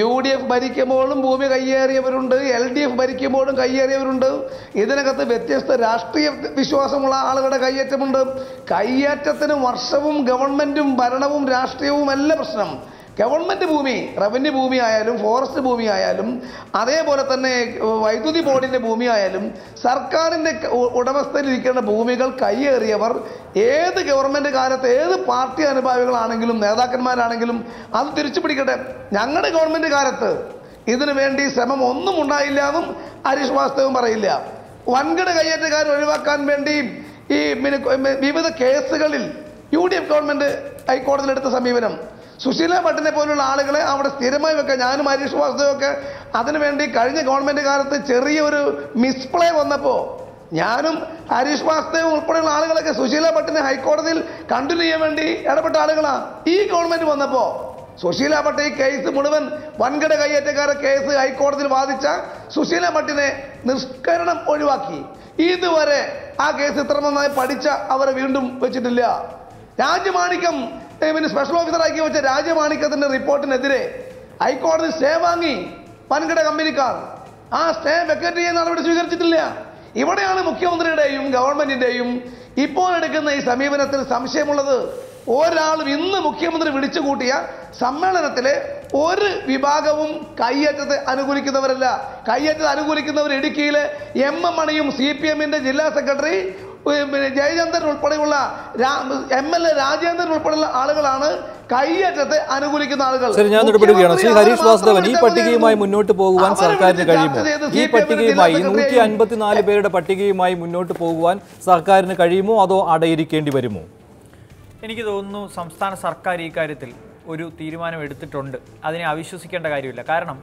U D F ഭരിക്കുമ്പോഴും ഭൂമി കയ്യേറിയവരുണ്ട് എൽ ഡി എഫ് ഭരിക്കുമ്പോഴും കയ്യേറിയവരുണ്ട്. ഇതിനകത്ത് വ്യത്യസ്ത രാഷ്ട്രീയ വിശ്വാസമുള്ള ആളുകളുടെ കയ്യേറ്റമുണ്ട്. കയ്യേറ്റത്തിന് വർഷവും ഗവൺമെന്റും ഭരണവും രാഷ്ട്രീയവും അല്ല പ്രശ്നം. ഗവൺമെന്റ് ഭൂമി റവന്യൂ ഭൂമി ആയാലും ഫോറസ്റ്റ് ഭൂമി ആയാലും അതേപോലെ തന്നെ വൈദ്യുതി ബോർഡിന്റെ ഭൂമി ആയാലും സർക്കാരിന്റെ ഉടമസ്ഥയിലിരിക്കേണ്ട ഭൂമികൾ കൈയേറിയവർ ഏത് ഗവൺമെന്റ് കാലത്ത് ഏത് പാർട്ടി അനുഭാവികളാണെങ്കിലും നേതാക്കന്മാരാണെങ്കിലും അത് തിരിച്ചു പിടിക്കട്ടെ ഞങ്ങളുടെ ഗവൺമെന്റ് കാലത്ത് ഇതിനു വേണ്ടി ശ്രമം ഒന്നും ഉണ്ടായില്ല എന്നും ഹരീഷ് വാസ്തവം പറയില്ല. വൻകിട കയ്യേറ്റക്കാർ ഒഴിവാക്കാൻ വേണ്ടി ഈ വിവിധ കേസുകളിൽ യു ഡി എഫ് ഗവൺമെന്റ് ഹൈക്കോടതിയിലെടുത്ത സമീപനം. സുശീല ഭട്ടിനെ പോലുള്ള ആളുകളെ അവിടെ സ്ഥിരമായി വെക്കാൻ ഞാനും ഹരീഷ് വാസുദേവൊക്കെ അതിനുവേണ്ടി കഴിഞ്ഞ ഗവൺമെന്റ് കാലത്ത് ചെറിയൊരു മിസ്പ്ലേ വന്നപ്പോൾ ഞാനും ഹരീഷ് വാസുദേവും ഉൾപ്പെടെയുള്ള ആളുകളൊക്കെ സുശീല ഭട്ടിനെ ഹൈക്കോടതിയിൽ കണ്ടിന്യൂ ചെയ്യാൻ വേണ്ടി ഇടപെട്ട ആളുകളാണ് ഈ ഗവൺമെന്റ് വന്നപ്പോൾ സുശീല ഭട്ട് ഈ കേസ് മുഴുവൻ വൻകിട കയ്യേറ്റക്കാരെ കേസ് ഹൈക്കോടതിയിൽ വാദിച്ച സുശീല ഭട്ടിനെ നിഷ്കരണം ഒഴിവാക്കി. ഇതുവരെ ആ കേസ് ഇത്ര നന്നായി പഠിച്ച അവരെ വീണ്ടും വെച്ചിട്ടില്ല. രാജ്യമാണിക്യം ഏ, പിന്നെ സ്പെഷ്യൽ ഓഫീസറാക്കി വെച്ച രാജ്യമാണിക്യത്തിന്റെ റിപ്പോർട്ടിനെതിരെ ഹൈക്കോടതി സ്റ്റേ വാങ്ങി വൻകിട കമ്പനിക്കാർ. ആ സ്റ്റേ വെക്കേറ്റ് ചെയ്യാൻ നടപടി സ്വീകരിച്ചിട്ടില്ല. ഇവിടെയാണ് മുഖ്യമന്ത്രിയുടെയും ഗവൺമെന്റിന്റെയും ഇപ്പോൾ എടുക്കുന്ന ഈ സമീപനത്തിൽ സംശയമുള്ളത്. ഒരാളും ഇന്ന് മുഖ്യമന്ത്രി വിളിച്ചു കൂട്ടിയ സമ്മേളനത്തിലെ ഒരു വിഭാഗവും കയ്യേറ്റത്തെ അനുകൂലിക്കുന്നവരല്ല. കയ്യേറ്റത്തെ അനുകൂലിക്കുന്നവർ ഇടുക്കിയിലെ എം എം മണിയും സി പി എമ്മിന്റെ ജില്ലാ സെക്രട്ടറി പിന്നെ ജയചന്ദ്രൻ ഉൾപ്പെടെയുള്ള എം എൽ എ രാജേന്ദ്രൻ ഉൾപ്പെടെയുള്ള ആളുകളാണ് കൈയേറ്റത്തെ അനുകൂലിക്കുന്ന ആളുകൾ. ശരി ഞാൻ ഇടപെടുകയാണ്. ശ്രീ ഹരീഷ് വാസുദേവൻ ഈ പട്ടികയുമായി മുന്നോട്ട് പോകുവാൻ സർക്കാരിന് കഴിയുമോ? ഈ പട്ടികയുമായി നൂറ്റി അൻപത്തിനാല് പേരുടെ പട്ടികയുമായി മുന്നോട്ട് പോകുവാൻ സർക്കാരിന് കഴിയുമോ അതോ അടയിരിക്കേണ്ടി വരുമോ? എനിക്ക് തോന്നുന്നു സംസ്ഥാന സർക്കാർ ഈ കാര്യത്തിൽ ഒരു തീരുമാനം എടുത്തിട്ടുണ്ട്. അതിനെ അവിശ്വസിക്കേണ്ട കാര്യമില്ല. കാരണം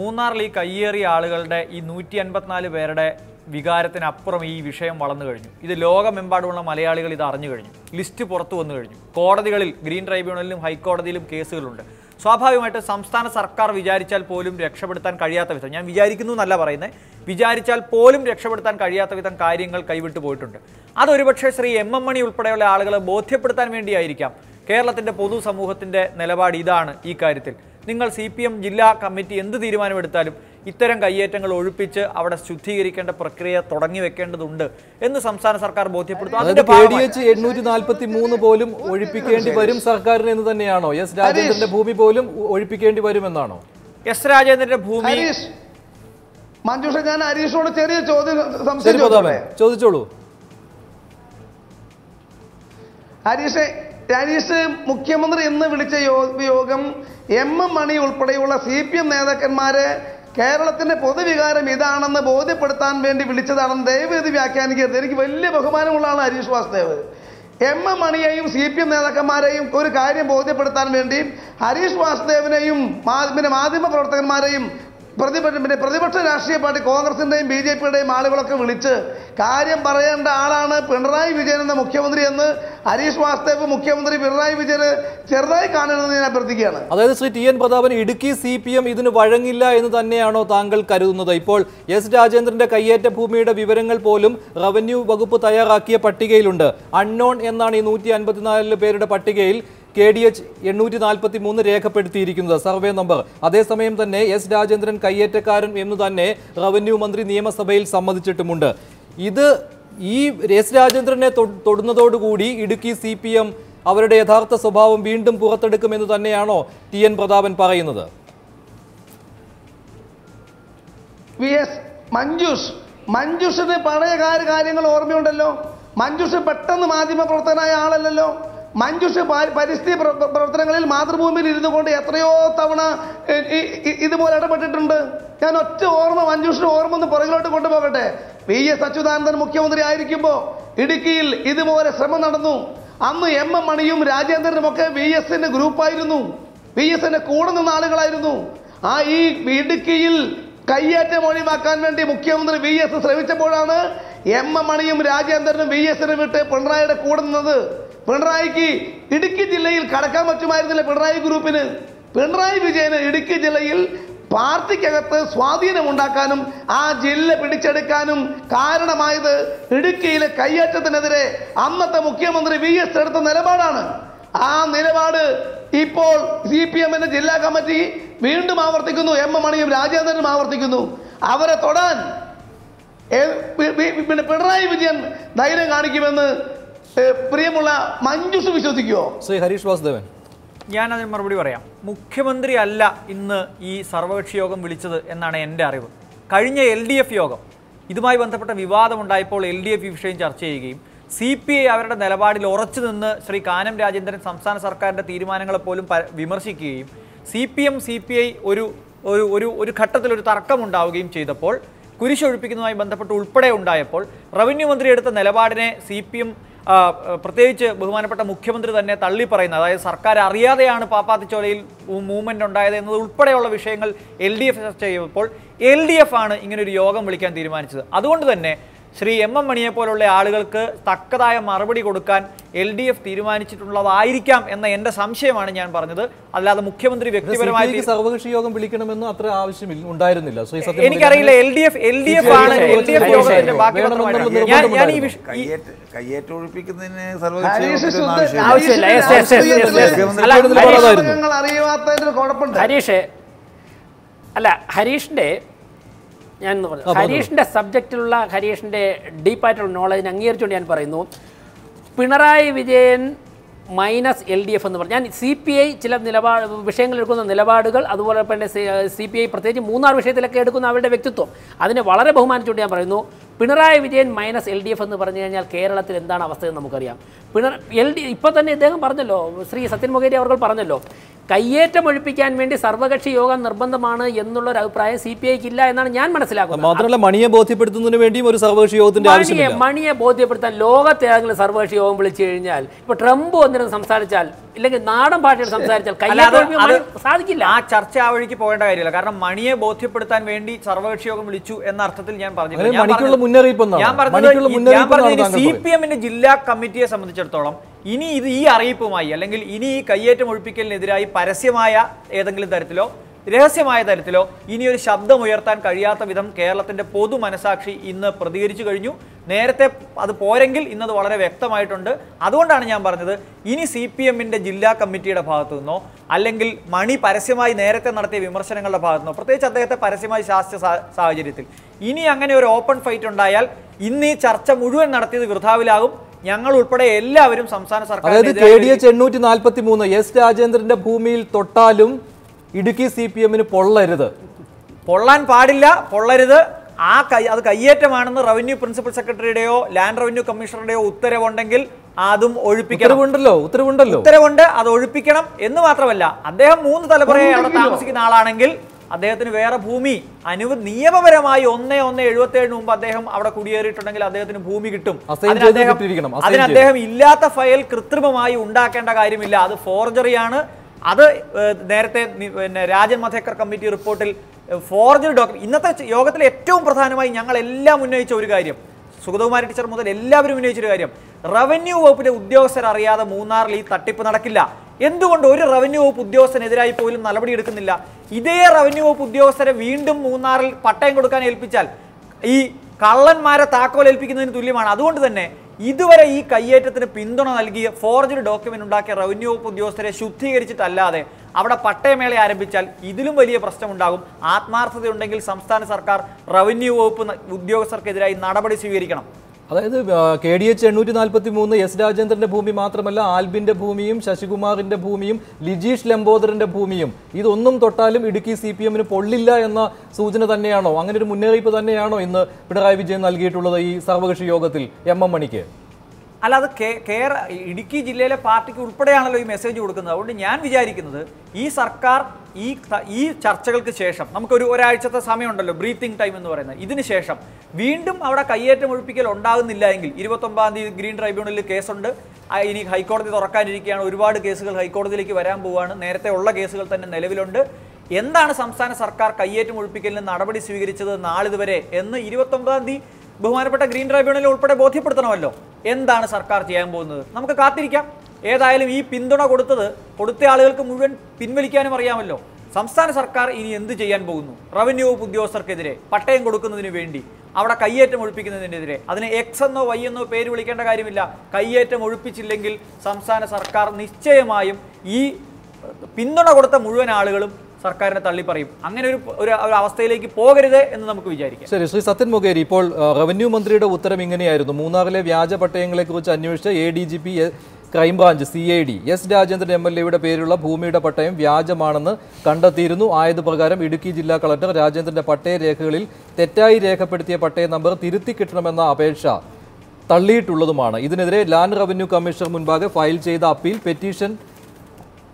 മൂന്നാറിൽ ഈ കയ്യേറിയ ആളുകളുടെ ഈ നൂറ്റി അൻപത്തിനാല് പേരുടെ വികാരത്തിനപ്പുറം ഈ വിഷയം വളർന്നു കഴിഞ്ഞു. ഇത് ലോകമെമ്പാടുമുള്ള മലയാളികൾ ഇത് അറിഞ്ഞു കഴിഞ്ഞു. ലിസ്റ്റ് പുറത്തു വന്നു കഴിഞ്ഞു. കോടതികളിൽ ഗ്രീൻ ട്രൈബ്യൂണലിലും ഹൈക്കോടതിയിലും കേസുകളുണ്ട്. സ്വാഭാവികമായിട്ട് സംസ്ഥാന സർക്കാർ വിചാരിച്ചാൽ പോലും രക്ഷപ്പെടുത്താൻ കഴിയാത്ത വിധം ഞാൻ വിചാരിക്കുന്നു എന്നല്ല പറയുന്നത് വിചാരിച്ചാൽ പോലും രക്ഷപ്പെടുത്താൻ കഴിയാത്ത വിധം കാര്യങ്ങൾ കൈവിട്ടു പോയിട്ടുണ്ട്. അതൊരുപക്ഷെ ശ്രീ എം എം മണി ഉൾപ്പെടെയുള്ള ആളുകളെ ബോധ്യപ്പെടുത്താൻ വേണ്ടിയായിരിക്കാം. കേരളത്തിന്റെ പൊതുസമൂഹത്തിന്റെ നിലപാട് ഇതാണ് ഈ കാര്യത്തിൽ. നിങ്ങൾ സി ജില്ലാ കമ്മിറ്റി എന്ത് തീരുമാനമെടുത്താലും ഇത്തരം കയ്യേറ്റങ്ങൾ ഒഴിപ്പിച്ച് അവിടെ ശുദ്ധീകരിക്കേണ്ട പ്രക്രിയ തുടങ്ങി വെക്കേണ്ടതുണ്ട് എന്ന് സംസ്ഥാന സർക്കാർ ബോധ്യപ്പെടുത്തുന്നു. അതിന്റെ എണ്ണൂറ്റി നാൽപ്പത്തി മൂന്ന് പോലും ഒഴിപ്പിക്കേണ്ടി വരും സർക്കാരിന് എന്ന് തന്നെയാണോ? എസ് രാജേന്ദ്രന്റെ ഭൂമി പോലും ഒഴിപ്പിക്കേണ്ടി വരുമെന്നാണോ? എസ് രാജേന്ദ്രന്റെ ഭൂമി മഞ്ജുഷ ഞാൻ ഹരീഷോട് ചെറിയ ചോദ്യം? ചോദിച്ചോളൂ. ഹരീഷ് ഹരീഷ് മുഖ്യമന്ത്രി എന്ന് വിളിച്ച യോഗം എം എം മണി ഉൾപ്പെടെയുള്ള സി പി എം നേതാക്കന്മാരെ കേരളത്തിന്റെ പൊതുവികാരം ഇതാണെന്ന് ബോധ്യപ്പെടുത്താൻ വേണ്ടി വിളിച്ചതാണെന്ന് ദയവ് ഇത് വ്യാഖ്യാനിക്കരുത്. എനിക്ക് വലിയ ബഹുമാനമുള്ള ആളാണ് ഹരീഷ് വാസുദേവ്. എം എം മണിയെയും സി പി എം നേതാക്കന്മാരെയും ഒരു കാര്യം ബോധ്യപ്പെടുത്താൻ വേണ്ടി ഹരീഷ് വാസുദേവിനെയും പിന്നെ മാധ്യമ പ്രവർത്തകന്മാരെയും പ്രതിപക്ഷ പിന്നെ പ്രതിപക്ഷ രാഷ്ട്രീയ പാർട്ടി കോൺഗ്രസിന്റെയും ബി ജെ പിയുടെയും ആളുകളൊക്കെ വിളിച്ച് കാര്യം പറയേണ്ട ആളാണ് പിണറായി വിജയൻ എന്ന മുഖ്യമന്ത്രി എന്ന് ഹരീഷ് വാസ്തേവ് മുഖ്യമന്ത്രി പിണറായി വിജയന് ചെറുതായി കാണണമെന്ന് ഞാൻ അഭ്യർത്ഥിക്കുകയാണ്. അതായത് Shri T N Prathapan Idukki C P M ഇതിന് വഴങ്ങില്ല എന്ന് തന്നെയാണോ താങ്കൾ കരുതുന്നത്? ഇപ്പോൾ എസ് രാജേന്ദ്രന്റെ കയ്യേറ്റ ഭൂമിയുടെ വിവരങ്ങൾ പോലും റവന്യൂ വകുപ്പ് തയ്യാറാക്കിയ പട്ടികയിലുണ്ട്. അൺനോൺ എന്നാണ് ഈ നൂറ്റി അൻപത്തിനാല് പേരുടെ പട്ടികയിൽ. കെ ഡി എച്ച് എണ്ണൂറ്റി നാൽപ്പത്തി മൂന്ന് രേഖപ്പെടുത്തിയിരിക്കുന്നത്. Survey number. അതേസമയം തന്നെ എസ് രാജേന്ദ്രൻ കയ്യേറ്റക്കാരൻ എന്ന് തന്നെ റവന്യൂ മന്ത്രി നിയമസഭയിൽ സമ്മതിച്ചിട്ടുമുണ്ട്. ഇത് ഈ എസ് രാജേന്ദ്രനെ തൊടുന്നതോടുകൂടി ഇടുക്കി സി പി എം അവരുടെ യഥാർത്ഥ സ്വഭാവം വീണ്ടും പുറത്തെടുക്കുമെന്ന് തന്നെയാണോ ടി എൻ പ്രതാപൻ പറയുന്നത്? മഞ്ജുഷ് മഞ്ജുഷിന് പഴയ കാര്യങ്ങൾ ഓർമ്മയുണ്ടല്ലോ. മഞ്ജുഷ് പെട്ടെന്ന് മാധ്യമ പ്രവർത്തകനായ ആളല്ലല്ലോ. മഞ്ജുഷ് പരിസ്ഥിതി പ്ര- പ്ര- പ്രവർത്തനങ്ങളിൽ മാതൃഭൂമിയിൽ ഇരുന്നു കൊണ്ട് എത്രയോ തവണ ഇതുപോലെ ഇടപെട്ടിട്ടുണ്ട്. ഞാൻ ഒറ്റ ഓർമ്മ മഞ്ജുഷിന് ഓർമ്മ ഒന്ന് പുറകിലോട്ട് കൊണ്ടുപോകട്ടെ. വി. എസ്. അച്യുതാനന്ദൻ മുഖ്യമന്ത്രി ആയിരിക്കുമ്പോൾ ഇടുക്കിയിൽ ഇതുപോലെ ശ്രമം നടന്നു. അന്ന് എം. എം. മണിയും രാജേന്ദ്രനും ഒക്കെ വി. എസിന്റെ ഗ്രൂപ്പായിരുന്നു വി. എസിന്റെ കൂടെ നിന്ന ആളുകളായിരുന്നു. ആ ഈ ഇടുക്കിയിൽ കയ്യേറ്റം ഒഴിവാക്കാൻ വേണ്ടി മുഖ്യമന്ത്രി വി. എസ്. ശ്രമിച്ചപ്പോഴാണ് എം. എം. മണിയും രാജേന്ദ്രനും വി. എസിനും വിട്ട് പിണറായിയുടെ കൂടെ നിന്നത്. പിണറായിക്ക് ഇടുക്കി ജില്ലയിൽ കടക്കാൻ പറ്റുമായിരുന്നില്ല പിണറായി ഗ്രൂപ്പിന്. പിണറായി വിജയന് ഇടുക്കി ജില്ലയിൽ പാർട്ടിക്കകത്ത് സ്വാധീനമുണ്ടാക്കാനും ആ ജില്ല പിടിച്ചെടുക്കാനും കാരണമായത് ഇടുക്കിയിലെ കയ്യേറ്റത്തിനെതിരെ അന്നത്തെ മുഖ്യമന്ത്രി വി എസ് എടുത്ത നിലപാടാണ്. ആ നിലപാട് ഇപ്പോൾ സി പി എമ്മിന്റെ ജില്ലാ കമ്മിറ്റി വീണ്ടും ആവർത്തിക്കുന്നു. എം എം മണിയും രാജേന്ദ്രനും ആവർത്തിക്കുന്നു. അവരെ തൊടാൻ പിണറായി വിജയൻ ധൈര്യം കാണിക്കുമെന്ന് പ്രിയമുള്ള മഞ്ജുസ് വിശ്വസിക്കുമോ ശ്രീ ഹരീഷ് വാസുദേവൻ. ഞാൻ അതിന് മറുപടി പറയാം. മുഖ്യമന്ത്രി അല്ല ഇന്ന് ഈ സർവകക്ഷി യോഗം വിളിച്ചത് എന്നാണ് എന്റെ അറിവ്. കഴിഞ്ഞ എൽ ഡി എഫ് യോഗം. ഇതുമായി ബന്ധപ്പെട്ട വിവാദമുണ്ടായപ്പോൾ എൽ ഡി എഫ് ഈ വിഷയം ചർച്ച ചെയ്യുകയും സി പി ഐ അവരുടെ നിലപാടിൽ ഉറച്ചു നിന്ന് ശ്രീ കാനം രാജേന്ദ്രൻ സംസ്ഥാന സർക്കാരിന്റെ തീരുമാനങ്ങളെ പോലും പ- വിമർശിക്കുകയും C P M C P I ഒരു ഒരു ഒരു ഒരു ഘട്ടത്തിൽ ഒരു തർക്കമുണ്ടാവുകയും ചെയ്തപ്പോൾ കുരിശൊഴിപ്പിക്കുന്നതുമായി ബന്ധപ്പെട്ട് ഉൾപ്പെടെ ഉണ്ടായപ്പോൾ റവന്യൂ മന്ത്രി എടുത്ത നിലപാടിനെ സി പി എം പ്രത്യേകിച്ച് ബഹുമാനപ്പെട്ട മുഖ്യമന്ത്രി തന്നെ തള്ളി പറയുന്നത് അതായത് സർക്കാർ അറിയാതെയാണ് പാപ്പാത്തിച്ചോലയിൽ മൂവ്മെന്റ് ഉണ്ടായത് എന്നത് ഉൾപ്പെടെയുള്ള വിഷയങ്ങൾ എൽ ഡി എഫ് ചർച്ച ചെയ്യുമ്പോൾ എൽ ഡി എഫ് ആണ് ഇങ്ങനൊരു യോഗം വിളിക്കാൻ തീരുമാനിച്ചത്. അതുകൊണ്ട് തന്നെ ശ്രീ എം എം മണിയെ പോലുള്ള ആളുകൾക്ക് തക്കതായ മറുപടി കൊടുക്കാൻ എൽ ഡി എഫ് തീരുമാനിച്ചിട്ടുള്ളതായിരിക്കാം എന്ന എന്റെ സംശയമാണ് ഞാൻ പറഞ്ഞത്. അല്ലാതെ മുഖ്യമന്ത്രി വ്യക്തിപരമായി സർവകക്ഷി യോഗം വിളിക്കണമെന്നും അത്ര ആവശ്യമില്ല ഉണ്ടായിരുന്നില്ല. എനിക്കറിയില്ല L D F L D F ആണ് എൽ ഡി എഫ് യോഗത്തിന്റെ ബാക്കി ഞാൻ ഞാൻ ഈ വിഷ- ഈ- കയ്യേറ്റ് കയ്യേറ്റ് ഒഴിപ്പിക്കുന്നതിന് ഹരീഷ് സർവകക്ഷി അറിയാത്തതിന്റെ കുഴപ്പമുണ്ട്. ഹരീഷ് അല്ല ഹരീഷിന്റെ ഞാൻ പറഞ്ഞു ഹരീഷിന്റെ സബ്ജക്റ്റിലുള്ള ഹരീഷിന്റെ ഡീപ്പായിട്ടുള്ള നോളജിനെ അംഗീകരിച്ചുകൊണ്ട് ഞാൻ പറയുന്നു. Pinarayi Vijayan minus L D F എന്ന് പറഞ്ഞു. ഞാൻ സി പി ഐ ചില നിലപാട് വിഷയങ്ങൾ എടുക്കുന്ന നിലപാടുകൾ അതുപോലെ തന്നെ സി പി ഐ പ്രത്യേകിച്ച് മൂന്നാർ വിഷയത്തിലൊക്കെ എടുക്കുന്ന അവരുടെ വ്യക്തിത്വം. അതിനെ വളരെ ബഹുമാനിച്ചുകൊണ്ട് ഞാൻ പറയുന്നു. Pinarayi Vijayan minus L D F എന്ന് പറഞ്ഞു കഴിഞ്ഞാൽ കേരളത്തിൽ എന്താണ് അവസ്ഥയെന്ന് നമുക്കറിയാം. പിണർ എൽ ഡി ഇപ്പോൾ തന്നെ ഇദ്ദേഹം പറഞ്ഞല്ലോ ശ്രീ സത്യൻ മൊകേരി അവർ പറഞ്ഞല്ലോ കയ്യേറ്റം ഒഴിപ്പിക്കാൻ വേണ്ടി സർവകക്ഷി യോഗം നിർബന്ധമാണ് എന്നുള്ള ഒരു അഭിപ്രായം സി പി ഐക്ക് ഇല്ല എന്നാണ് ഞാൻ മനസ്സിലാക്കുന്നത്. മാത്രമല്ല മണിയെ ബോധ്യപ്പെടുത്തുന്നതിന് വേണ്ടിയും ഒരു സർവകക്ഷി യോഗത്തിന്റെ മണിയെ ബോധ്യപ്പെടുത്താൻ ലോകത്തെ ഏതെങ്കിലും സർവകക്ഷി യോഗം വിളിച്ചു കഴിഞ്ഞാൽ ഇപ്പൊ ട്രംപ് വന്നിരുന്ന് സംസാരിച്ചാൽ ഇല്ലെങ്കിൽ നാടൻ ഭാഷയിൽ സംസാരിച്ചാൽ സാധിക്കില്ല. ആ ചർച്ച ആ വഴിക്ക് പോകേണ്ട കാര്യമില്ല. കാരണം മണിയെ ബോധ്യപ്പെടുത്താൻ വേണ്ടി സർവകക്ഷി യോഗം വിളിച്ചു എന്ന അർത്ഥത്തിൽ ഞാൻ പറഞ്ഞു ഞാൻ പറഞ്ഞത് മുന്നറിയിപ്പ് എന്താണ്? ഞാൻ പറഞ്ഞത് മണിക്കുള്ള ഈ- ഞാൻ മുന്നറിയിപ്പ് പറഞ്ഞത് സി പി എമ്മിന്റെ ജില്ലാ കമ്മിറ്റിയെ സംബന്ധിച്ചിടത്തോളം ഇനി ഇത് ഈ അറിയിപ്പുമായി അല്ലെങ്കിൽ ഇനി ഈ കയ്യേറ്റം ഒഴിപ്പിക്കലിനെതിരായി പരസ്യമായ ഏതെങ്കിലും തരത്തിലോ രഹസ്യമായ തരത്തിലോ ഇനിയൊരു ഒരു ശബ്ദം ഉയർത്താൻ കഴിയാത്ത വിധം കേരളത്തിന്റെ പൊതു മനസാക്ഷി ഇന്ന് പ്രതികരിച്ചു കഴിഞ്ഞു. നേരത്തെ അത് പോരെങ്കിൽ ഇന്നത് വളരെ വ്യക്തമായിട്ടുണ്ട്. അതുകൊണ്ടാണ് ഞാൻ പറഞ്ഞത് ഇനി സി പി എമ്മിന്റെ ജില്ലാ കമ്മിറ്റിയുടെ ഭാഗത്തു നിന്നോ അല്ലെങ്കിൽ മണി പരസ്യമായി നേരത്തെ നടത്തിയ വിമർശനങ്ങളുടെ ഭാഗത്തു നിന്നോ പ്രത്യേകിച്ച് അദ്ദേഹത്തെ പരസ്യമായി ശാസ്ത്ര സാഹചര്യത്തിൽ ഇനി അങ്ങനെ ഒരു ഓപ്പൺ ഫൈറ്റ് ഉണ്ടായാൽ ഇന്ന് ഈ ചർച്ച മുഴുവൻ നടത്തിയത് വൃഥാവിലാകും. ഞങ്ങൾ ഉൾപ്പെടെ എല്ലാവരും സംസ്ഥാന സർക്കാർ അതായത് കെ ഡി എച്ച് എണ്ണൂറ്റി നാൽപ്പത്തി മൂന്ന് എസ് രാജേന്ദ്രന്റെ ഭൂമിയിൽ തൊട്ടാലും ഇടുക്കി സി പി എമ്മിന് പൊള്ളരുത്. പൊള്ളാൻ പാടില്ല പൊള്ളരുത്. ആ കൈ അത് കയ്യേറ്റമാണെന്ന് റവന്യൂ പ്രിൻസിപ്പൽ സെക്രട്ടറിയുടെയോ ലാൻഡ് റവന്യൂ കമ്മീഷണറുടെയോ ഉത്തരവുണ്ടെങ്കിൽ അതും ഒഴിപ്പിക്കണം. ഉത്തരവുണ്ടല്ലോ ഉത്തരവുണ്ടല്ലോ. ഉത്തരവുണ്ട് അത് ഒഴിപ്പിക്കണം എന്ന് മാത്രമല്ല അദ്ദേഹം മൂന്ന് തലമുറയെ അവിടെ താമസിക്കുന്ന ആളാണെങ്കിൽ അദ്ദേഹത്തിന് വേറെ ഭൂമി അനുവ നിയമപരമായി ഒന്നേ ഒന്ന് എഴുപത്തി ഏഴിന് മുമ്പ് അദ്ദേഹം അവിടെ കുടിയേറിയിട്ടുണ്ടെങ്കിൽ അദ്ദേഹത്തിന് ഭൂമി കിട്ടും. അതിന് അദ്ദേഹം ഇല്ലാത്ത ഫയൽ കൃത്രിമമായി ഉണ്ടാക്കേണ്ട കാര്യമില്ല. അത് ഫോർജറിയാണ് അത് നേരത്തെ പിന്നെ രാജൻ മധേക്കർ കമ്മിറ്റി റിപ്പോർട്ടിൽ ഫോർജറി ഡോക്യുമെന്റ് ഇന്നത്തെ യോഗത്തിൽ ഏറ്റവും പ്രധാനമായി ഞങ്ങൾ എല്ലാം ഉന്നയിച്ച ഒരു കാര്യം സുഗതകുമാരി ടീച്ചർ മുതൽ എല്ലാവരും ഉന്നയിച്ചൊരു കാര്യം റവന്യൂ വകുപ്പിലെ ഉദ്യോഗസ്ഥർ അറിയാതെ മൂന്നാറിൽ ഈ തട്ടിപ്പ് നടക്കില്ല. എന്തുകൊണ്ട് ഒരു റവന്യൂ വകുപ്പ് ഉദ്യോഗസ്ഥനെതിരായി പോലും നടപടി എടുക്കുന്നില്ല? ഇതേ റവന്യൂ വകുപ്പ് ഉദ്യോഗസ്ഥരെ വീണ്ടും മൂന്നാറിൽ പട്ടയം കൊടുക്കാൻ ഏൽപ്പിച്ചാൽ ഈ കള്ളന്മാരെ താക്കോൽ ഏൽപ്പിക്കുന്നതിന് തുല്യമാണ്. അതുകൊണ്ട് തന്നെ ഇതുവരെ ഈ കയ്യേറ്റത്തിന് പിന്തുണ നൽകിയ ഫോർജറി ഡോക്യുമെന്റ് ഉണ്ടാക്കിയ റവന്യൂ വകുപ്പ് ഉദ്യോഗസ്ഥരെ ശുദ്ധീകരിച്ചിട്ടല്ലാതെ അവിടെ പട്ടയമേള ആരംഭിച്ചാൽ ഇതിലും വലിയ പ്രശ്നമുണ്ടാകും. ആത്മാർത്ഥതയുണ്ടെങ്കിൽ സംസ്ഥാന സർക്കാർ റവന്യൂ വകുപ്പ് ഉദ്യോഗസ്ഥർക്കെതിരായി നടപടി സ്വീകരിക്കണം. അതായത് കെ ഡി എച്ച് എണ്ണൂറ്റി നാൽപ്പത്തി മൂന്ന് എസ് രാജേന്ദ്രന്റെ ഭൂമി മാത്രമല്ല ആൽബിന്റെ ഭൂമിയും ശശികുമാറിന്റെ ഭൂമിയും ലിജീഷ് ലംബോദറിന്റെ ഭൂമിയും. ഇതൊന്നും തൊട്ടാലും ഇടുക്കി സി പി എമ്മിന് പൊള്ളില്ല എന്ന സൂചന തന്നെയാണോ? അങ്ങനെ ഒരു മുന്നറിയിപ്പ് തന്നെയാണോ ഇന്ന് പിണറായി വിജയൻ നൽകിയിട്ടുള്ളത് ഈ സർവകക്ഷി യോഗത്തിൽ എം എം മണിക്ക്? അല്ല അത് കേ കേര ഇടുക്കി ജില്ലയിലെ പാർട്ടിക്ക് ഉൾപ്പെടെയാണല്ലോ ഈ മെസ്സേജ് കൊടുക്കുന്നത്. അതുകൊണ്ട് ഞാൻ വിചാരിക്കുന്നത് ഈ സർക്കാർ ഈ ഈ ചർച്ചകൾക്ക് ശേഷം നമുക്കൊരു ഒരാഴ്ചത്തെ സമയമുണ്ടല്ലോ ബ്രീത്തിങ് ടൈം എന്ന് പറയുന്നത്. ഇതിന് ശേഷം വീണ്ടും അവിടെ കയ്യേറ്റം ഒഴിപ്പിക്കൽ ഉണ്ടാകുന്നില്ല എങ്കിൽ ഇരുപത്തൊമ്പതാം തീയതി ഗ്രീൻ ട്രൈബ്യൂണലിൽ കേസുണ്ട്. ഇനി ഹൈക്കോടതി തുറക്കാനിരിക്കുകയാണ്. ഒരുപാട് കേസുകൾ ഹൈക്കോടതിയിലേക്ക് വരാൻ പോവുകയാണ്. നേരത്തെ ഉള്ള കേസുകൾ തന്നെ നിലവിലുണ്ട്. എന്താണ് സംസ്ഥാന സർക്കാർ കയ്യേറ്റം ഒഴിപ്പിക്കലിന് നടപടി സ്വീകരിച്ചത് നാളിതുവരെ എന്ന് ഇരുപത്തൊമ്പതാം തീയതി ബഹുമാനപ്പെട്ട ഗ്രീൻ ട്രൈബ്യൂണലിൽ ഉൾപ്പെടെ ബോധ്യപ്പെടുത്തണമല്ലോ. എന്താണ് സർക്കാർ ചെയ്യാൻ പോകുന്നത്? നമുക്ക് കാത്തിരിക്കാം. ഏതായാലും ഈ പിന്തുണ കൊടുത്തത് കൊടുത്ത ആളുകൾക്ക് മുഴുവൻ പിൻവലിക്കാനും അറിയാമല്ലോ. സംസ്ഥാന സർക്കാർ ഇനി എന്ത് ചെയ്യാൻ പോകുന്നു? റവന്യൂ വകുപ്പ് ഉദ്യോഗസ്ഥർക്കെതിരെ പട്ടയം കൊടുക്കുന്നതിന് വേണ്ടി അവിടെ കയ്യേറ്റം ഒഴിപ്പിക്കുന്നതിനെതിരെ അതിന് എക്സ് എന്നോ വൈ എന്നോ പേര് വിളിക്കേണ്ട കാര്യമില്ല. കയ്യേറ്റം ഒഴിപ്പിച്ചില്ലെങ്കിൽ സംസ്ഥാന സർക്കാർ നിശ്ചയമായും ഈ പിന്തുണ കൊടുത്ത മുഴുവൻ ആളുകളും സർക്കാരിനെ തള്ളിപ്പറയും അങ്ങനെ ഒരു ഒരു അവസ്ഥയിലേക്ക് പോകരുത് എന്ന് നമുക്ക് വിചാരിക്കാം. ശരി ശ്രീ സത്യൻ മുഖേരി ഇപ്പോൾ റവന്യൂ മന്ത്രിയുടെ ഉത്തരം ഇങ്ങനെയായിരുന്നു. മൂന്നാറിലെ വ്യാജ പട്ടയങ്ങളെക്കുറിച്ച് അന്വേഷിച്ച A D G P crime branch C I D S. Rajendran M L എയുടെ പേരിലുള്ള ഭൂമിയുടെ പട്ടയം വ്യാജമാണെന്ന് കണ്ടെത്തിയിരുന്നു. ആയത് പ്രകാരം ഇടുക്കി ജില്ലാ കളക്ടർ രാജേന്ദ്രന്റെ പട്ടയ രേഖകളിൽ തെറ്റായി രേഖപ്പെടുത്തിയ പട്ടയ നമ്പർ തിരുത്തി കിട്ടണമെന്ന അപേക്ഷ തള്ളിയിട്ടുള്ളതുമാണ്. ഇതിനെതിരെ ലാൻഡ് റവന്യൂ കമ്മീഷണർ മുൻപാകെ ഫയൽ ചെയ്ത അപ്പീൽ പെറ്റീഷൻ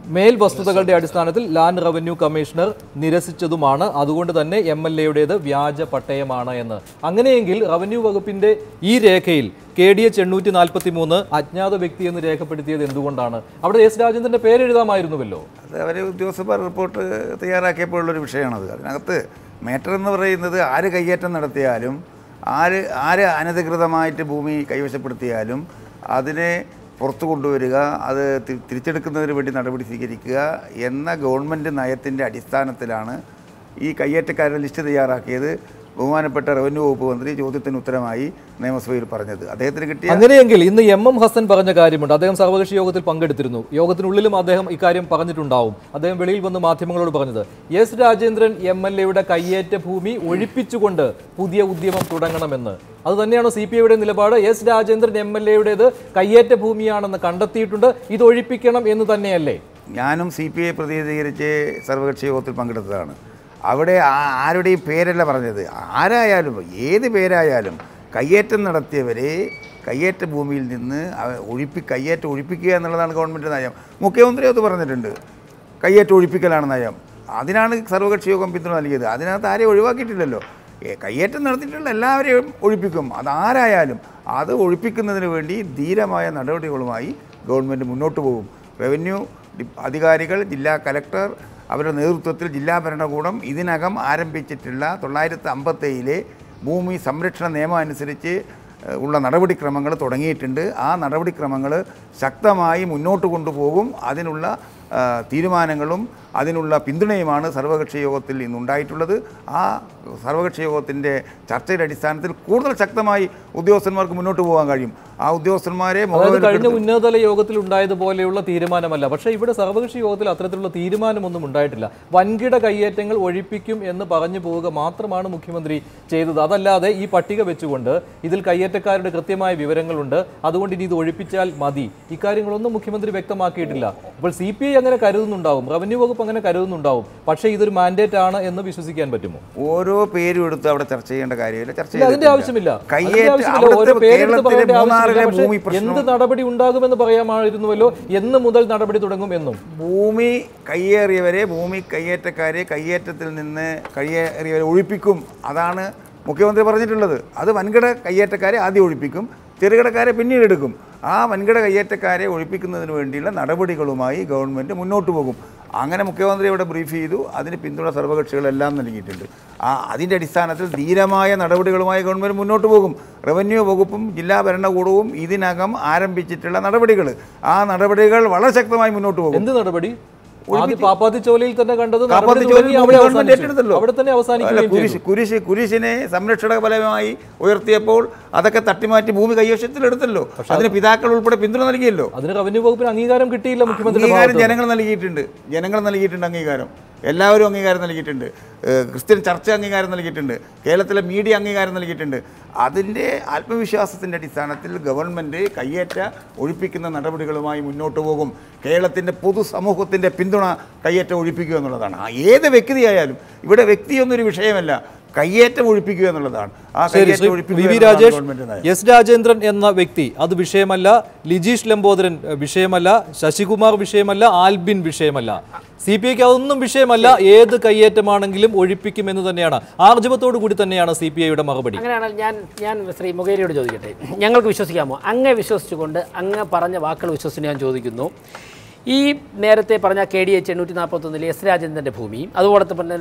മേൽ വസ്തുതകളുടെ അടിസ്ഥാനത്തിൽ ലാൻഡ് റവന്യൂ കമ്മീഷണർ നിരസിച്ചതുമാണ്. അതുകൊണ്ട് തന്നെ എം എൽ എയുടേത് വ്യാജ പട്ടയമാണ് എന്ന്. അങ്ങനെയെങ്കിൽ റവന്യൂ വകുപ്പിന്റെ ഈ രേഖയിൽ കെ ഡി എച്ച് എണ്ണൂറ്റി നാൽപ്പത്തി മൂന്ന് അജ്ഞാത വ്യക്തി എന്ന് രേഖപ്പെടുത്തിയത് എന്തുകൊണ്ടാണ്? അവിടെ എസ് രാജേന്ദ്രന്റെ പേരെഴുതാമായിരുന്നുവല്ലോ. അത് അവർ ഉദ്യോഗസ്ഥർ റിപ്പോർട്ട് തയ്യാറാക്കിയപ്പോഴുള്ളൊരു വിഷയമാണത്. അതിനകത്ത് മാറ്റർ എന്ന് പറയുന്നത് ആര് കയ്യേറ്റം നടത്തിയാലും ആര് ആര് അനധികൃതമായിട്ട് ഭൂമി കൈവശപ്പെടുത്തിയാലും അതിനെ പുറത്തു കൊണ്ടുവരിക അത് തിരിച്ചെടുക്കുന്നതിന് വേണ്ടി നടപടി സ്വീകരിക്കുക എന്ന ഗവൺമെന്റ് നയത്തിന്റെ അടിസ്ഥാനത്തിലാണ് ഈ കയ്യേറ്റക്കാരുടെ ലിസ്റ്റ് തയ്യാറാക്കിയത്. ബഹുമാനപ്പെട്ട റവന്യൂ വകുപ്പ് മന്ത്രി ചോദ്യത്തിന് ഉത്തരമായി നിയമസഭയിൽ പറഞ്ഞത്. അദ്ദേഹത്തിന് കിട്ടിയ അങ്ങനെയെങ്കിൽ ഇന്ന് എം എം ഹസൻ പറഞ്ഞ കാര്യമുണ്ട്. അദ്ദേഹം സർവകക്ഷി യോഗത്തിൽ പങ്കെടുത്തിരുന്നു. യോഗത്തിനുള്ളിലും അദ്ദേഹം ഇക്കാര്യം പറഞ്ഞിട്ടുണ്ടാവും. അദ്ദേഹം വെളിയിൽ വന്ന് മാധ്യമങ്ങളോട് പറഞ്ഞത് എസ് രാജേന്ദ്രൻ എം എൽ എയുടെ കയ്യേറ്റ ഭൂമി ഒഴിപ്പിച്ചുകൊണ്ട് പുതിയ ഉദ്യമം തുടങ്ങണമെന്ന്. അത് തന്നെയാണ് സി പി ഐയുടെ നിലപാട്. എസ് രാജേന്ദ്രൻ എം എൽ എയുടേത് കയ്യേറ്റ ഭൂമിയാണെന്ന് കണ്ടെത്തിയിട്ടുണ്ട്. ഇത് ഒഴിപ്പിക്കണം എന്ന് തന്നെയല്ലേ? ഞാനും സി പി ഐ പ്രതിനിധീകരിച്ച് സർവകക്ഷി യോഗത്തിൽ പങ്കെടുത്തതാണ്. അവിടെ ആരുടെയും പേരല്ല പറഞ്ഞത്. ആരായാലും ഏത് പേരായാലും കയ്യേറ്റം നടത്തിയവരെ കയ്യേറ്റ ഭൂമിയിൽ നിന്ന് ഒഴിപ്പി കയ്യേറ്റം ഒഴിപ്പിക്കുക എന്നുള്ളതാണ് ഗവൺമെന്റ് നയം. മുഖ്യമന്ത്രി അത് പറഞ്ഞിട്ടുണ്ട്. കയ്യേറ്റം ഒഴിപ്പിക്കലാണ് നയം. അതിനാണ് സർവകക്ഷി യോഗം പിന്തുണ നൽകിയത്. അതിനകത്ത് ആരെയും ഒഴിവാക്കിയിട്ടില്ലല്ലോ. കയ്യേറ്റം നടത്തിയിട്ടുള്ള എല്ലാവരെയും ഒഴിപ്പിക്കും. അതാരായാലും അത് ഒഴിപ്പിക്കുന്നതിന് വേണ്ടി ധീരമായ നടപടികളുമായി ഗവൺമെന്റ് മുന്നോട്ട് പോകും. റവന്യൂ അധികാരികൾ ജില്ലാ കലക്ടർ അവരുടെ നേതൃത്വത്തിൽ ജില്ലാ ഭരണകൂടം ഇതിനകം ആരംഭിച്ചിട്ടുള്ള തൊള്ളായിരത്തി അമ്പത്തേഴിലെ ഭൂമി സംരക്ഷണ നിയമം അനുസരിച്ച് ഉള്ള നടപടിക്രമങ്ങൾ തുടങ്ങിയിട്ടുണ്ട്. ആ നടപടിക്രമങ്ങൾ ശക്തമായി മുന്നോട്ട് കൊണ്ടുപോകും. അതിനുള്ള തീരുമാനങ്ങളും അതിനുള്ള പിന്തുണയുമാണ് സർവകക്ഷി യോഗത്തിൽ ഇന്നുണ്ടായിട്ടുള്ളത്. ആ സർവകക്ഷി യോഗത്തിന്റെ ചർച്ചയുടെ അടിസ്ഥാനത്തിൽ കൂടുതൽ ശക്തമായി ഉദ്യോഗസ്ഥന്മാർക്ക് മുന്നോട്ട് പോകാൻ കഴിയും. ആ ഉദ്യോഗസ്ഥന്മാരെ കഴിഞ്ഞ ഉന്നതതല യോഗത്തിൽ ഉണ്ടായതുപോലെയുള്ള തീരുമാനമല്ല. പക്ഷേ ഇവിടെ സർവകക്ഷി യോഗത്തിൽ അത്തരത്തിലുള്ള തീരുമാനമൊന്നും ഉണ്ടായിട്ടില്ല. വൻകിട കയ്യേറ്റങ്ങൾ ഒഴിപ്പിക്കും എന്ന് പറഞ്ഞു പോവുക മാത്രമാണ് മുഖ്യമന്ത്രി ചെയ്തത്. അതല്ലാതെ ഈ പട്ടിക വെച്ചുകൊണ്ട് ഇതിൽ കയ്യേറ്റക്കാരുടെ കൃത്യമായ വിവരങ്ങളുണ്ട്. അതുകൊണ്ട് ഇനി ഇത് ഒഴിപ്പിച്ചാൽ മതി. ഇക്കാര്യങ്ങളൊന്നും മുഖ്യമന്ത്രി വ്യക്തമാക്കിയിട്ടില്ല. അപ്പോൾ സി പി ഐ അങ്ങനെ കരുതുന്നുണ്ടാവും. റവന്യൂ വകുപ്പ് അങ്ങനെ കരുതുന്നുണ്ടാവും. പക്ഷേ ഇതൊരു മാൻഡേറ്റ് ആണ് എന്ന് വിശ്വസിക്കാൻ പറ്റുമോ? ഓരോ പേരും എടുത്ത് അവിടെ ചർച്ച ചെയ്യേണ്ട കാര്യമില്ല. ചർച്ച അതിന്റെ ആവശ്യമില്ല. എന്ത് നടപടി ഉണ്ടാകുമെന്ന് പറയാമായിരുന്നുവല്ലോ? എന്ന് മുതൽ നടപടി തുടങ്ങും എന്നും. ഭൂമി കയ്യേറിയവരെ ഭൂമി കയ്യേറ്റക്കാരെ കയ്യേറ്റത്തിൽ നിന്ന് കയ്യേറിയവരെ ഒഴിപ്പിക്കും. അതാണ് മുഖ്യമന്ത്രി പറഞ്ഞിട്ടുള്ളത്. അത് വൻകിട കയ്യേറ്റക്കാരെ ആദ്യം ഒഴിപ്പിക്കും. ചെറുകിടക്കാരെ പിന്നീട് എടുക്കും. ആ വൻകിട കയ്യേറ്റക്കാരെ ഒഴിപ്പിക്കുന്നതിന് വേണ്ടിയുള്ള നടപടികളുമായി ഗവൺമെന്റ് മുന്നോട്ട് പോകും. അങ്ങനെ മുഖ്യമന്ത്രി ഇവിടെ ബ്രീഫ് ചെയ്തു. അതിന് പിന്തുണ സർവകക്ഷികളെല്ലാം നൽകിയിട്ടുണ്ട്. ആ അതിന്റെ അടിസ്ഥാനത്തിൽ ധീരമായ നടപടികളുമായി ഗവൺമെന്റ് മുന്നോട്ട് പോകും. റവന്യൂ വകുപ്പും ജില്ലാ ഭരണകൂടവും ഇതിനകം ആരംഭിച്ചിട്ടുള്ള നടപടികൾ ആ നടപടികൾ വളരെ ശക്തമായി മുന്നോട്ട് പോകും. എന്ത് നടപടി? പാപ്പാത്തി ചോലയിൽ തന്നെ കണ്ടത് അവിടെ തന്നെ കുരിശ് കുരിശിനെ സംരക്ഷണ ഫലമായി ഉയർത്തിയപ്പോൾ അതൊക്കെ തട്ടിമാറ്റി ഭൂമി കൈവശത്തിലെടുത്തല്ലോ അതിന് പിതാക്കൾ ഉൾപ്പെടെ പിന്തുണ നൽകിയല്ലോ. അതിന് റവന്യൂ വകുപ്പിന് അംഗീകാരം കിട്ടിയില്ല മുഖ്യമന്ത്രി അംഗീകാരം ജനങ്ങൾ നൽകിയിട്ടുണ്ട്. ജനങ്ങൾ നൽകിയിട്ടുണ്ട് അംഗീകാരം. എല്ലാവരും അംഗീകാരം നൽകിയിട്ടുണ്ട്. ക്രിസ്ത്യൻ ചർച്ച അംഗീകാരം നൽകിയിട്ടുണ്ട്. കേരളത്തിലെ മീഡിയ അംഗീകാരം നൽകിയിട്ടുണ്ട്. അതിന്റെ ആത്മവിശ്വാസത്തിന്റെ അടിസ്ഥാനത്തിൽ ഗവൺമെന്റ് കയ്യേറ്റ ഒഴിപ്പിക്കുന്ന നടപടികളുമായി മുന്നോട്ട് പോകും. കേരളത്തിന്റെ പൊതുസമൂഹത്തിന്റെ പിന്തുണ കയ്യേറ്റം ഒഴിപ്പിക്കുക എന്നുള്ളതാണ്. ഏത് വ്യക്തിയായാലും ഇവിടെ വ്യക്തിയൊന്നൊരു വിഷയമല്ല. കയ്യേറ്റം ഒഴിപ്പിക്കുക എന്നുള്ളതാണ്. ആ കയ്യേറ്റം ഒഴിപ്പിക്കുക. എസ് രാജേന്ദ്രൻ എന്ന വ്യക്തി അത് വിഷയമല്ല ലിജീഷ് ലംബോദരൻ വിഷയമല്ല ശശികുമാർ വിഷയമല്ല ആൽബിൻ വിഷയമല്ല. സി പി ഐക്ക് അതൊന്നും വിഷയമല്ല ഏത് കയ്യേറ്റമാണെങ്കിലും ഒഴിപ്പിക്കുമെന്ന് തന്നെയാണ്. ആർജവത്തോടു കൂടി തന്നെയാണ് സി പി ഐയുടെ മറുപടി. അങ്ങനെയാണെങ്കിൽ ഞാൻ ഞാൻ ശ്രീ മുഖേരിയോട് ചോദിക്കട്ടെ. ഞങ്ങൾക്ക് വിശ്വസിക്കാമോ? അങ്ങ് വിശ്വസിച്ചുകൊണ്ട് അങ്ങ് പറഞ്ഞ വാക്കുകൾ വിശ്വസിച്ച് ഞാൻ ചോദിക്കുന്നു. ഈ നേരത്തെ പറഞ്ഞ കെ ഡി എച്ച് എണ്ണൂറ്റി നാൽപ്പത്തൊന്നിൽ എസ് രാജേന്ദ്രന്റെ ഭൂമിയും അതോടൊപ്പം തന്നെ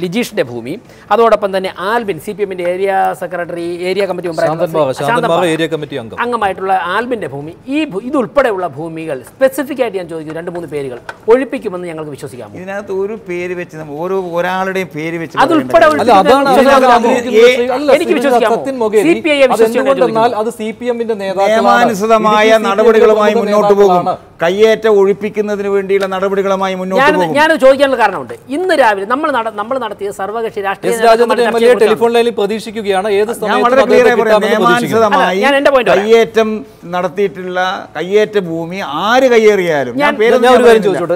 ലിജീഷിന്റെ ഭൂമിയും അതോടൊപ്പം തന്നെ ആൽബിൻ സി പി എമ്മിന്റെ ഏരിയ സെക്രട്ടറി ഏരിയ കമ്മിറ്റി അംഗം. അംഗമായിട്ടുള്ള ആൽബിന്റെ ഭൂമി. ഈ ഇതുൾപ്പെടെയുള്ള ഭൂമികൾ സ്പെസിഫിക് ആയിട്ട് ഞാൻ ചോദിക്കും രണ്ട് മൂന്ന് പേരുകൾ ഒഴിപ്പിക്കുമെന്ന് ഞങ്ങൾക്ക് വിശ്വസിക്കാം ഇതിനകത്ത് ഒരു പേര് വെച്ച് നമ്മ- ഓരോ ഒരാളുടെയും പേര് വെച്ച് അതുൾപ്പെടെ എനിക്ക് വിശ്വസിക്കാം അത് സി പി എമ്മിന്റെ നിയമാനുസൃതമായ നടപടികളുമായി മുന്നോട്ട് പോകും കയ്യേറ്റ ഒഴിപ്പിക്കുന്നതിന് വേണ്ടിയുള്ള നടപടികളുമായി മുന്നോട്ട് ഞാൻ പോകും. ഞാൻ ചോദിക്കാനുള്ള കാരണമുണ്ട്. ഇന്ന് രാവിലെ നമ്മൾ നമ്മൾ നടത്തിയ സർവകക്ഷി രാഷ്ട്രീയ. ടെലിഫോൺ ലൈനിൽ പ്രതീക്ഷിക്കുകയാണ്. ഏത് നിയമാനുസൃതമായി. കയ്യേറ്റം നടത്തിയിട്ടുള്ള കയ്യേറ്റ ഭൂമി ആര് കയ്യേറിയാലും ഞാൻ ഞാൻ- പേരൊന്നും ഒരു കാര്യം ചോദിച്ചോട്ടെ?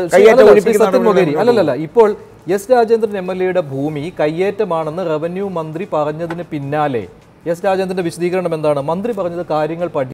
അല്ലല്ല, ഇപ്പോൾ എസ് രാജേന്ദ്രൻ എം എൽ എയുടെ ഭൂമി കയ്യേറ്റമാണെന്ന് റവന്യൂ മന്ത്രി പറഞ്ഞതിന് പിന്നാലെ. എസ് രാജേന്ദ്രന്റെ വിശദീകരണം എന്താണ്? മന്ത്രി പറഞ്ഞത് കാര്യങ്ങൾ പഠി